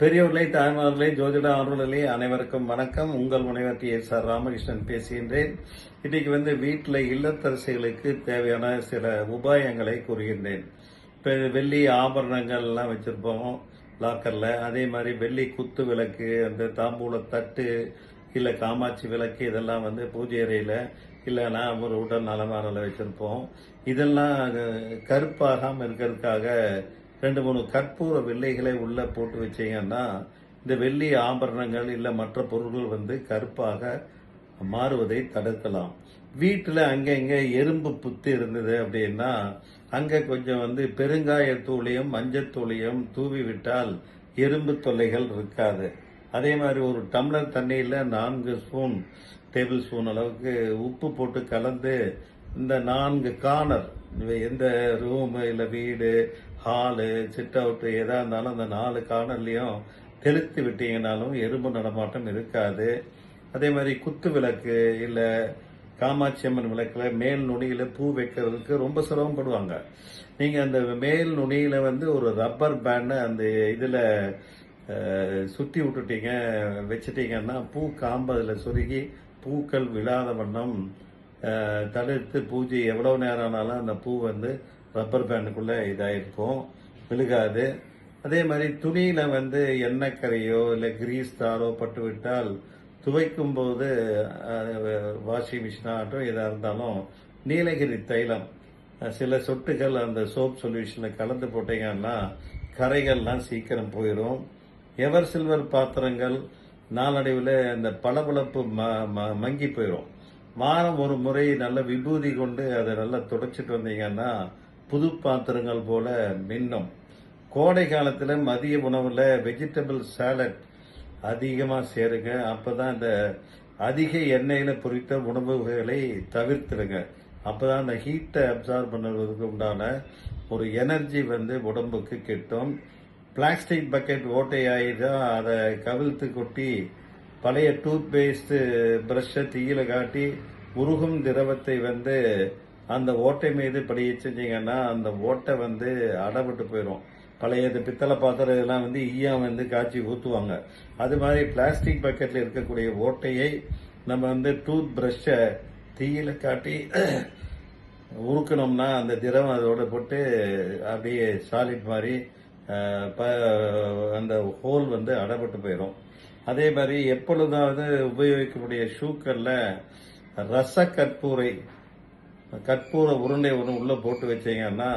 பெரியவர்களே தாய்மார்களே ஜோதிட ஆர்வலர்களே அனைவருக்கும் வணக்கம். உங்கள் முனைவர் டி. எஸ். ஆர். ராமகிருஷ்ணன் பேசுகின்றேன். இன்னைக்கு வந்து வீட்டில் இல்லத்தரசிகளுக்கு தேவையான சில உபாயங்களை கூறுகின்றேன். இப்போ வெள்ளி ஆபரணங்கள் எல்லாம் வச்சிருப்போம் லாக்கர்ல. அதே மாதிரி வெள்ளி குத்து விளக்கு அந்த தாம்பூல தட்டு இல்லை காமாட்சி விளக்கு இதெல்லாம் வந்து பூஜை அறையில் இல்லைன்னா ஒரு உடல் நலமாரில் வச்சிருப்போம். இதெல்லாம் கருப்பாகாமல் இருக்கிறதுக்காக ரெண்டு மூணு கற்பூர வெள்ளைகளை உள்ள போட்டு வச்சீங்கன்னா இந்த வெள்ளி ஆபரணங்கள் இல்லை மற்ற பொருட்கள் வந்து கருப்பாக மாறுவதை தடுக்கலாம். வீட்டில் அங்கங்கே எறும்பு புத்து இருந்தது அப்படின்னா அங்கே கொஞ்சம் வந்து பெருங்காயத்தூளையும் மஞ்சத்தூளையும் தூவி விட்டால் எறும்பு தொல்லைகள் இருக்காது. அதே மாதிரி ஒரு டம்ளர் தண்ணியில் நான்கு ஸ்பூன் டேபிள் ஸ்பூன் அளவுக்கு உப்பு போட்டு கலந்து இந்த நான்கு கார்னர் எந்த ரூம் இல்லை வீடு ஹாலு சிட் அவுட் எதா இருந்தாலும் அந்த நாலு கார்னர்லையும் தெளித்து விட்டீங்கனாலும் எறும்பு நடமாட்டம் இருக்காது. அதே மாதிரி குத்து விளக்கு இல்லை காமாட்சி அம்மன் விளக்குல மேல் நுனியில பூ வைக்கிறதுக்கு ரொம்ப சிரமப்படுவாங்க நீங்க அந்த மேல் நுனியில வந்து ஒரு ரப்பர் பேண்ட் அந்த இதுல சுற்றி சுத்தி விட்டுட்டீங்க வச்சுட்டீங்கன்னா பூ காம்பு அதுல சுருகி பூக்கள் விழாத வண்ணம் தடுத்து பூஜை எவ்வளவு நேரம் ஆனாலும் அந்த பூ வந்து ரப்பர் பேண்டுக்குள்ளே இதாகிருக்கும் விழுகாது. அதே மாதிரி துணியில் வந்து எண்ணெய் கரையோ இல்லை கிரீஸ் தாரோ பட்டு விட்டால் துவைக்கும் போது வாஷிங் மிஷினாகட்டும் எதாக இருந்தாலும் நீலகிரி தைலம். சில சொட்டுகள் அந்த சோப் சொல்யூஷனில் கலந்து போட்டீங்கன்னா கரைகள்லாம் சீக்கிரம் போயிடும் எவர் சில்வர் பாத்திரங்கள் நாளடைவில் அந்த பளபளப்பு ம- ம- மங்கி போயிடும் வாரம் ஒரு முறை நல்ல விபூதி கொண்டு அதை நல்லா துடைச்சிட்டு வந்தீங்கன்னா புது பாத்திரங்கள் போல மின்னும். கோடை காலத்தில் மதிய உணவில் வெஜிடபிள் சாலட் அதிகமாக சேருங்க. அப்பதான் இந்த அதிக எண்ணெயில் பொரித்த உணவுகளை தவிர்த்துடுங்க. அப்போ தான் அந்த ஹீட்டை அப்சார்ப் பண்ணுறதுக்கு உண்டான ஒரு எனர்ஜி வந்து உடம்புக்கு கிட்டும். பிளாஸ்டிக் பக்கெட் ஓட்டை ஆயிட்டா அதை கவிழ்த்து கொட்டி பழைய டூத் பேஸ்ட்டு ப்ரஷ்ஷை தீயில காட்டி உருகும் திரவத்தை வந்து அந்த ஓட்டை மீது இப்படி செஞ்சீங்கன்னா அந்த ஓட்டை வந்து அடப்பட்டு போயிடும் பழைய இது பித்தளை பாத்திரம் இதெல்லாம் வந்து ஈயம் வந்து காய்ச்சி ஊற்றுவாங்க அது மாதிரி பிளாஸ்டிக் பக்கெட்ல இருக்கக்கூடிய ஓட்டையை நம்ம வந்து டூத் ப்ரஷ்ஷை தீயில காட்டி உருக்கணும்னா அந்த திரவம் அதோட போட்டு அப்படியே சாலிட் மாதிரி ப- அந்த ஹோல் வந்து அடப்பட்டு போயிடும் அதே மாதிரி எப்பொழுதாவது உபயோகிக்கக்கூடிய ஷூக்கள்ல ரச கற்பூரை கற்பூர உருண்டை ஒன்று உள்ளே போட்டு வச்சீங்கன்னா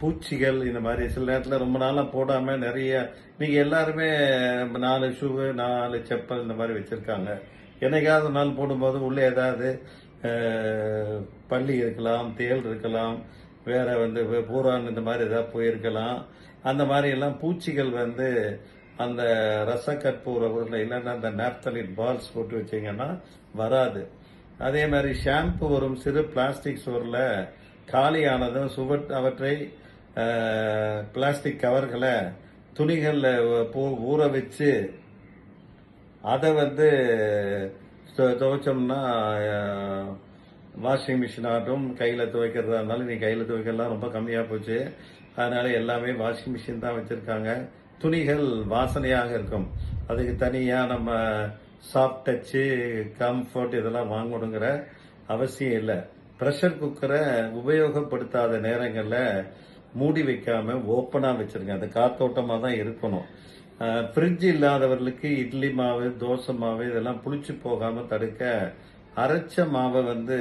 பூச்சிகள் இந்த மாதிரி சில நேரத்தில் ரொம்ப நாளாக போடாமல் நிறைய நீங்கள் எல்லாருமே நாலு ஷூவு நாலு செப்பல் இந்த மாதிரி வச்சுருக்காங்க. என்னைக்காவது நாள் போடும்போது உள்ளே ஏதாவது பள்ளி இருக்கலாம் தேள் இருக்கலாம் வேறு வந்து பூரான் இந்த மாதிரி ஏதாவது போயிருக்கலாம். அந்த மாதிரியெல்லாம் பூச்சிகள் வந்து அந்த ரச கற்பூர உருண்டை இல்லைன்னா அந்த நாப்தலின் பால்ஸ் போட்டு வச்சிங்கன்னா வராது. அதே மாதிரி ஷாம்பு வரும் சிறு பிளாஸ்டிக் சுவரில் காலியானதும் சுவர் அவற்றை பிளாஸ்டிக் கவர்களை துணிகளில் பூ- ஊற வச்சு அதை வந்து துவைச்சோம்னா வாஷிங் மிஷின் ஆகட்டும் கையில் துவைக்கிறதா இருந்தாலும் நீ கையில் துவைக்கலாம் ரொம்ப கம்மியாக போச்சு. அதனால எல்லாமே வாஷிங் மிஷின் தான் வச்சுருக்காங்க. துணிகள் வாசனையாக இருக்கும். அதுக்கு தனியாக நம்ம சாஃப்ட் டச்சு கம்ஃபர்ட் இதெல்லாம் வாங்கணுங்கிற அவசியம் இல்லை. ப்ரெஷர் குக்கரை உபயோகப்படுத்தாத நேரங்களில் மூடி வைக்காம ஓப்பனாக வச்சுருங்க. அந்த காத்தோட்டமாக தான் இருக்கணும் ஃப்ரிட்ஜ் இல்லாதவர்களுக்கு இட்லி மாவு தோசை மாவு இதெல்லாம் புளிச்சு போகாமல் தடுக்க அரைச்ச மாவை வந்து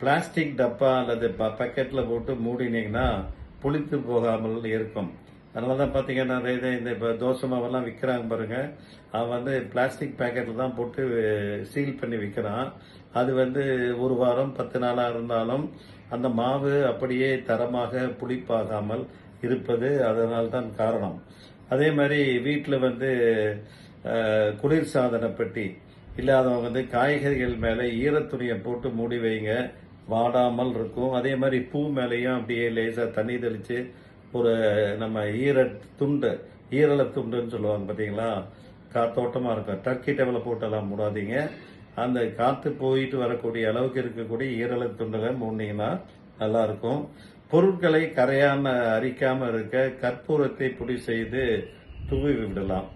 பிளாஸ்டிக் டப்பா அல்லது பக்கெட்டில் போட்டு மூடினீங்கன்னா புளித்து போகாமல் இருக்கும். அதனால தான் பார்த்தீங்கன்னா நிறைய இந்த இப்போ தோசை மாவெல்லாம் விற்கிறாங்க பாருங்க. அவன் வந்து பிளாஸ்டிக் பேக்கெட்டில் தான் போட்டு சீல் பண்ணி விற்கிறான் அது வந்து ஒரு வாரம் பத்து நாளாக இருந்தாலும் அந்த மாவு அப்படியே தரமாக புளிப்பாகாமல் இருப்பது அதனால் தான் காரணம். அதே மாதிரி வீட்டில் வந்து அஹ், குளிர் சாதன பெட்டி. இல்லாதவங்க வந்து காய்கறிகள் மேலே ஈரத்துணியை போட்டு மூடி வைங்க. வாடாமல் இருக்கும். அதே மாதிரி பூ மேலேயும் அப்படியே லேசாக தண்ணி தெளித்து ஒரு நம்ம ஈர துண்டு ஈரல துண்டுன்னு சொல்லுவாங்க பார்த்தீங்களா காத்தோட்டமாக இருக்கும். டர்க்கி டேபிளில் போட்டெல்லாம் மூடாதீங்க. அந்த காற்று போயிட்டு வரக்கூடிய அளவுக்கு இருக்கக்கூடிய ஈரல துண்டுகளை மூடினீங்கன்னா நல்லாயிருக்கும். பொருட்களை கரையாம அரிக்காமல் இருக்க கற்பூரத்தை பொடி செய்து தூவி விடலாம்.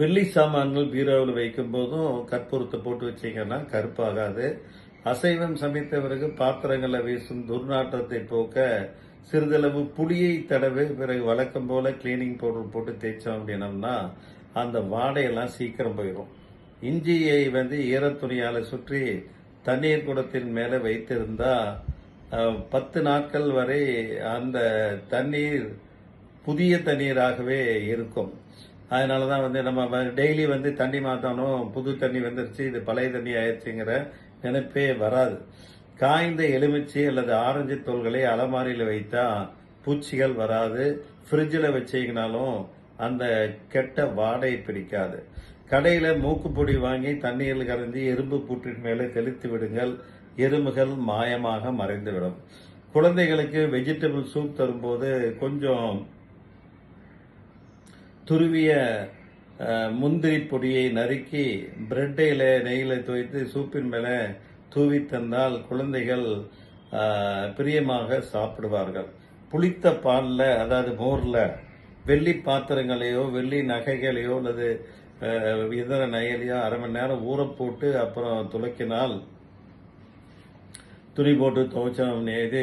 வெள்ளி சாமான்கள் பீரோவில் வைக்கும் போதும் கற்பூரத்தை போட்டு வச்சீங்கன்னா கருப்பாகாது. அசைவம் சமைத்த பிறகு பாத்திரங்களை வீசும் துர்நாற்றத்தை போக்க சிறிதளவு புளியை தடவை பிறகு வழக்கம் போல கிளீனிங் பவுடர் போட்டு தேய்ச்சோம் அப்படின்னம்னா அந்த வாடையெல்லாம் சீக்கிரம் போயிடும் இஞ்சியை வந்து ஈரத்துணியால் சுற்றி தண்ணீர் குடத்தின் மேலே வைத்திருந்தா பத்து நாட்கள் வரை அந்த தண்ணீர் புதிய தண்ணீராகவே இருக்கும். அதனால தான் வந்து நம்ம டெய்லி வந்து தண்ணி மாற்றணும் புது தண்ணி வந்துருச்சு இது பழைய தண்ணி ஆயிடுச்சுங்கிற நினைப்பே வராது. காய்ந்த எலுமிச்சை அல்லது ஆரஞ்சு தோல்களை அலமாரியில் வைத்தா பூச்சிகள் வராது. ஃப்ரிட்ஜில் வச்சீங்கனாலும் அந்த கெட்ட வாடை பிடிக்காது. கடையில் மூக்குப்பொடி வாங்கி தண்ணீரில் கரைஞ்சி எறும்பு பூட்டின் மேலே தெளித்து விடுங்கள். எறும்புகள் மாயமாக மறைந்துவிடும். குழந்தைகளுக்கு வெஜிடபிள் சூப் தரும்போது கொஞ்சம் துருவிய முந்திரி பொடியை நறுக்கி பிரெட்டையில் நெய்யில் துவைத்து சூப்பின் மேலே தூவி தந்தால் குழந்தைகள் பிரியமாக சாப்பிடுவார்கள். புளித்த பாலில் அதாவது மோரில் வெள்ளி பாத்திரங்களையோ வெள்ளி நகைகளையோ அல்லது இதர நகைகளையோ அரை மணி நேரம் ஊற போட்டு அப்புறம் துளைக்கினால் துணி போட்டு துவைச்சோம் இது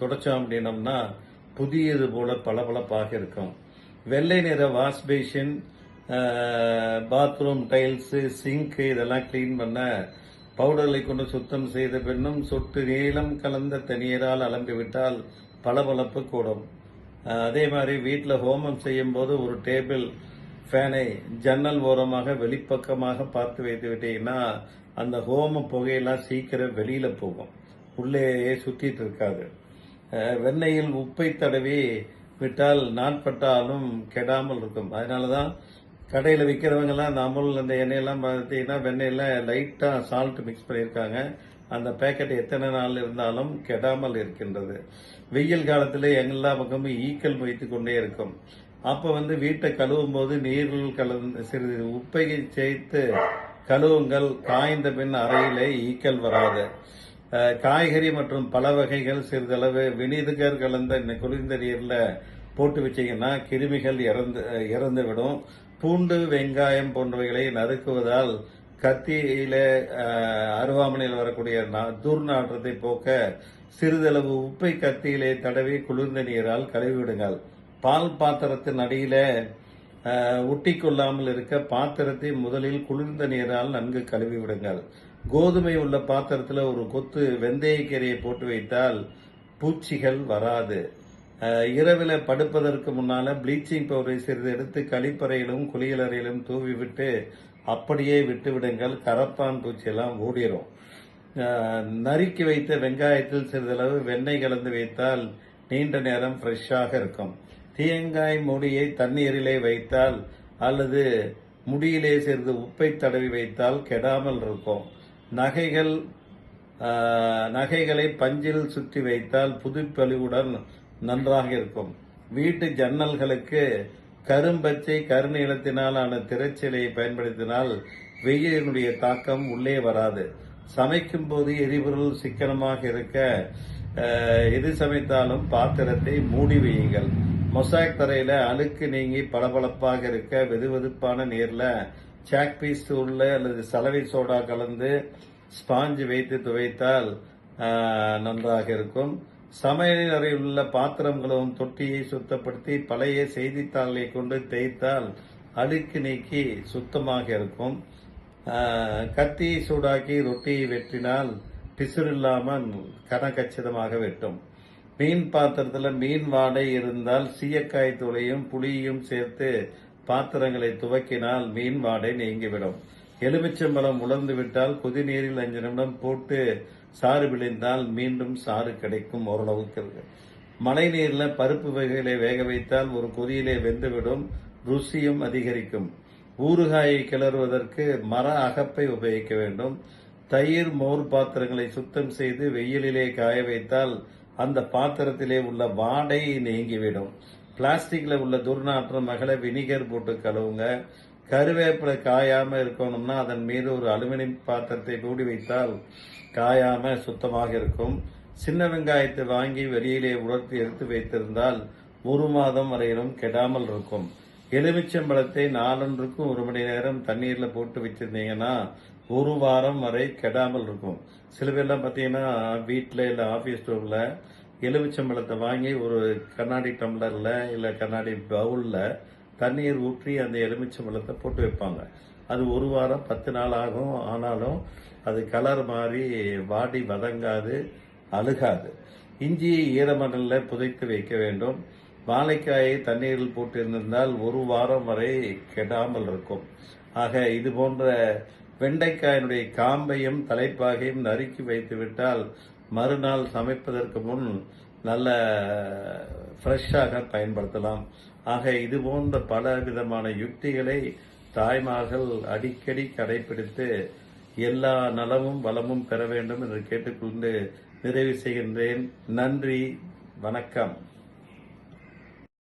துடைச்சோம் அப்படின்னம்னா புதியது போல பளபளப்பாக இருக்கும். வெள்ளை நிற wash basin bathroom tiles sink இதெல்லாம் க்ளீன் பண்ண பவுடர்களை கொண்டு சுத்தம் செய்த பின்னும் சொட்டு நீளம் கலந்த தண்ணீரால் அலம்பி விட்டால் பளபளப்பு கூடும். அதே மாதிரி வீட்டில் ஹோமம் செய்யும் போது ஒரு டேபிள் ஃபேனை ஜன்னல் ஓரமாக வெளிப்பக்கமாக பார்த்து வைத்து விட்டீங்கன்னா அந்த ஹோம புகையெல்லாம் சீக்கிரம் வெளியில் போகும். உள்ளேயே சுற்றிட்டு இருக்காது. வெண்ணெயில் உப்பை தடவி விட்டால் நாட்பட்டாலும் கெடாமல் இருக்கும். அதனால தான் கடையில் விற்கிறவங்கள்லாம் அந்த அமுல் அந்த எண்ணெயெல்லாம் பார்த்தீங்கன்னா வெண்ணெயில் லைட்டாக சால்ட் மிக்ஸ் பண்ணியிருக்காங்க. அந்த பேக்கெட் எத்தனை நாள் இருந்தாலும் கெடாமல் இருக்கின்றது. வெயில் காலத்தில் எல்லா பக்கமும் ஈக்கல் வைத்து கொண்டே இருக்கும். அப்போ வந்து வீட்டை கழுவும் போது நீரில் கலந்து சிறிது உப்பை சேர்த்து கழுவுங்கள். காய்ந்த பின் அறையிலே ஈக்கல் வராது. காய்கறி மற்றும் பல வகைகள் சிறிதளவு வினிதுகர் கலந்த குளிர்ந்த நீரில் போட்டு வச்சீங்கன்னா கிருமிகள் இறந்து இறந்து விடும் பூண்டு வெங்காயம் போன்றவைகளை நறுக்குவதால் கத்தியில அருவாமனையில் வரக்கூடிய நா- துர்நாற்றத்தை போக்க சிறிதளவு உப்பை கத்தியிலே தடவி குளிர்ந்த நீரால் கழுவிவிடுங்கள். பால் பாத்திரத்தின் அடியில ஒட்டி கொள்ளாமல் இருக்க பாத்திரத்தை முதலில் குளிர்ந்த நீரால் நன்கு கழுவி விடுங்கள் கோதுமை உள்ள பாத்திரத்தில் ஒரு கொத்து வெந்தயக்கீரையை போட்டு வைத்தால் பூச்சிகள் வராது. இரவில் படுப்பதற்கு முன்னால் ப்ளீச்சிங் பவுடரை சிறிது எடுத்து கழிப்பறையிலும் குளியலறையிலும் தூவி விட்டு அப்படியே விட்டுவிடுங்கள் கரப்பான் பூச்சியெல்லாம் ஓடிரும் நறுக்கி வைத்த வெங்காயத்தில் சிறிதளவு வெண்ணெய் கலந்து வைத்தால் நீண்ட நேரம் ஃப்ரெஷ்ஷாக இருக்கும். தேங்காய் மூடியை தண்ணீரிலே வைத்தால் அல்லது முடியிலே சிறிது உப்பை தடவி வைத்தால் கெடாமல் இருக்கும். நகைகள் நகைகளை பஞ்சில் சுற்றி வைத்தால் புதுப்பலிவுடன் நன்றாக இருக்கும். வீட்டு ஜன்னல்களுக்கு கரும்பச்சை கருநீளத்தினாலான திரைச்சிலையை பயன்படுத்தினால் வெயிலினுடைய தாக்கம் உள்ளே வராது. சமைக்கும் போது எரிபொருள் சிக்கனமாக இருக்க எது சமைத்தாலும் பாத்திரத்தை மூடி வையுங்கள். மொசாக் தரையில அழுக்கு நீங்கி பளபளப்பாக இருக்க வெதுவெதுப்பான நீர்ல சாக் பீஸ் உள்ள அல்லது சலவை சோடா கலந்து ஸ்பாஞ்சு வைத்து துவைத்தால் நன்றாக இருக்கும். சமையல் அறையில் பாத்திரங்களும் தொட்டியை சுத்தப்படுத்தி பழைய செய்தித்தாள்களை கொண்டு தேய்த்தால் அழுக்கு நீக்கி சுத்தமாக இருக்கும். கத்தியை சூடாக்கி ரொட்டியை வெட்டினால் பிசுறில்லாமல் கனகச்சிதமாக வெட்டும். மீன் பாத்திரத்தில் மீன் வாடை இருந்தால் சீயக்காய் தூளையும் புளியும் சேர்த்து பாத்திரங்களை துவக்கினால் மீன் வாடை நீங்கிவிடும். எலுமிச்சம்பழம் உலர்ந்து விட்டால் கொதிநீரில் அஞ்சு நிமிடம் போட்டு சாறு விளைந்தால் மீண்டும் சாறு கிடைக்கும் ஓரளவுக்கு இருக்கு. மழை நீரில் பருப்பு வகைகளை வேக வைத்தால் ஒரு கொதியிலே வெந்துவிடும் ருசியும் அதிகரிக்கும். ஊறுகாயை கிளறுவதற்கு மர அகப்பை உபயோகிக்க வேண்டும். தயிர் மோர் பாத்திரங்களை சுத்தம் செய்து வெயிலிலே காய வைத்தால் அந்த பாத்திரத்திலே உள்ள வாடை நீங்கிவிடும். பிளாஸ்டிக்ல உள்ள துர்நாற்றம் மகளை வினிகர் போட்டு கழுவுங்க. கருவேப்பிலை காயாம இருக்கணும்னா அதன் மீது ஒரு அலுமினியம் பாத்திரத்தை மூடி வைத்தால் காயாம சுத்தமாக இருக்கும். சின்ன வெங்காயத்தை வாங்கி வெளியிலே உலர்த்தி எடுத்து வைத்திருந்தால் ஒரு மாதம் வரையிலும் கெடாமல் இருக்கும். எலுமிச்சம்பழத்தை நாலொன்றுக்கும் ஒரு மணி நேரம் தண்ணீர்ல போட்டு வச்சிருந்தீங்கன்னா ஒரு வாரம் வரை கெடாமல் இருக்கும். சில பேர்லாம் பார்த்தீங்கன்னா வீட்டில் இல்லை ஆஃபீஸ் ரூமில் எலுமிச்சம்பழத்தை வாங்கி ஒரு கண்ணாடி டம்ளரில் இல்லை கண்ணாடி பவுலில் தண்ணீர் ஊற்றி அந்த எலுமிச்சை பழத்தை போட்டு வைப்பாங்க. அது ஒரு வாரம் பத்து நாள் ஆகும். ஆனாலும் அது கலர் மாறி வாடி வதங்காது அழுகாது. இஞ்சி ஈரமணலில் புதைத்து வைக்க வேண்டும். வாழைக்காயை தண்ணீரில் போட்டு இருந்திருந்தால் ஒரு வாரம் வரை கெடாமல் இருக்கும். ஆக இது போன்ற வெண்டைக்காயினுடைய காம்பையும் தலைப்பாகையும் நறுக்கி வைத்துவிட்டால் மறுநாள் சமைப்பதற்கு முன் நல்ல ஃப்ரெஷ்ஷாக பயன்படுத்தலாம். ஆக இது போன்ற பல விதமான யுக்திகளை தாய்மார்கள் அடிக்கடி கடைபிடித்து எல்லா நலமும் வளமும் பெற வேண்டும் என்று கேட்டுக்கொண்டு நிறைவு செய்கின்றேன். நன்றி வணக்கம்.